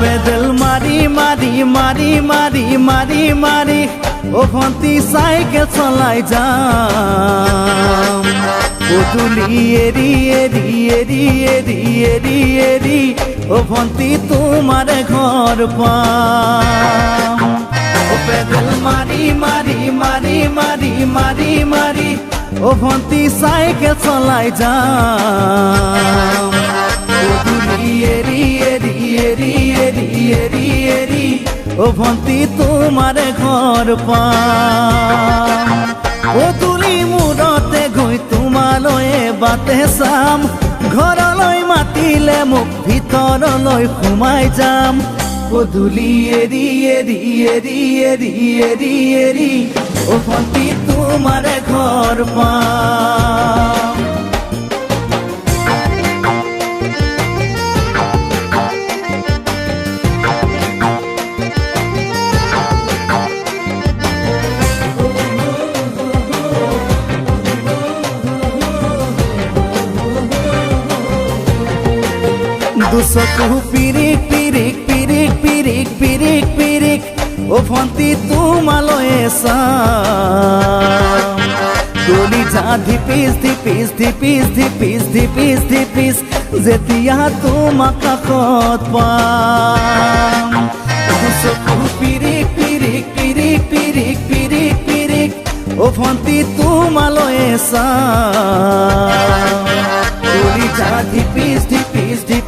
Pedal মারি মারি মারি মারি মারি মারি ও ভন্তি সাইকেল চলাই যাম ও তুলি এরি এরি এরি এরি এরি এরি ও ভন্তি তোমার ঘর পাম ও পেডেল মারি মারি মারি মারি মারি মারি ও ভন্তি সাইকেল চলাই যাম ও ভন্তি তোমার ঘর পাম ও তুলি মূৰতে গৈ তোমালৈয়ে বাটে চাম ঘৰলৈ মাতিলে মোক ভিতৰলৈ সোমাই যাম পদূলি এৰি এৰি এৰি এৰি এৰি এৰি ও ভন্তি তোমাৰ ঘৰ পাম দুচকু পিৰিক পিৰিক পিৰিক পিৰিক পিৰিক পিৰিক ও ভন্তি তোমালৈয়ে চাম গলি যা ধিপিস ধিপিস ধিপিস ধিপিস ধিপিস ধিপিস যেতিয়া তোমাক কাষত পাম। দুচকু পিৰিক পিৰিক পিৰিক পিৰিক পিৰিক পিৰিক ও ভন্তি তোমালৈয়ে চাম গলি যা ধিপিস ধিপিস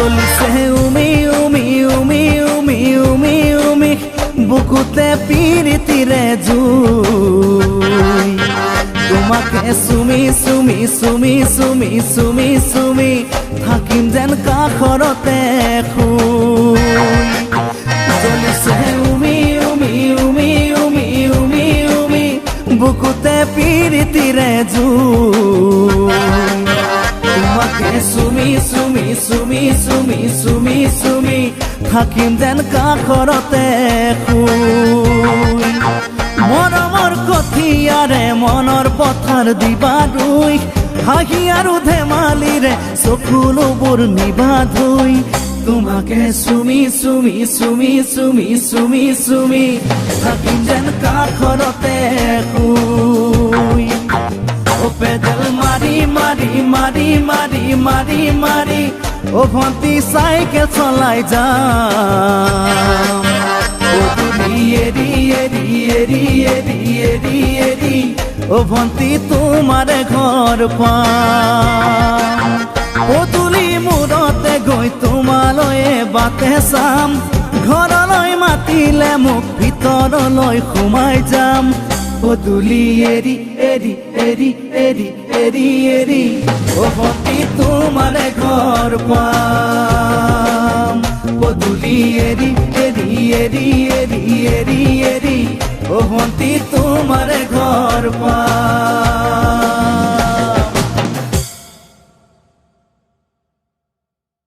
জ্বলিছে উমি উমি উমি উমি উমি উমি বুকুতে পিৰিতিৰে জুই তোমাকে চুমি চুমি চুমি চুমি চুমি চুমি থাকিম যেন কাষৰতে শুই জ্বলিছে উমি উমি উমি উমি উমি উমি বুকুতে পিৰিতিৰে জুই চুমি চুমি চুমি চুমি থাকিম যেন কাষৰতে মৰমৰ কঠিয়াৰে মনৰ পথাৰ দিবা ৰুই হাঁহি আৰু ধেমালিৰে চকুলোবোৰ নিবা ধুই তোমাকে চুমি চুমি চুমি চুমি চুমি চুমি থাকিম যেন কাষৰতে শুই। পেডেল মারি মারি মারি মারি মারি মারি ও ভন্তি সাইকেল চলাই যাম ও ভন্তি তোমার ঘর পাম ও তুলি মূৰতে গৈ তোমালৈয়ে বাটে চাম ঘৰলৈ মাতিলে মোক ভিতৰলৈ সোমাই যাম। পদুলি এৰি এৰি এৰি এৰি এৰি এৰি ও ভন্তি তোমাৰ ঘৰ পাম। পদুলি এৰি এৰি এৰি এৰি এৰি এৰি ও ভন্তি তোমাৰ ঘৰ পাম।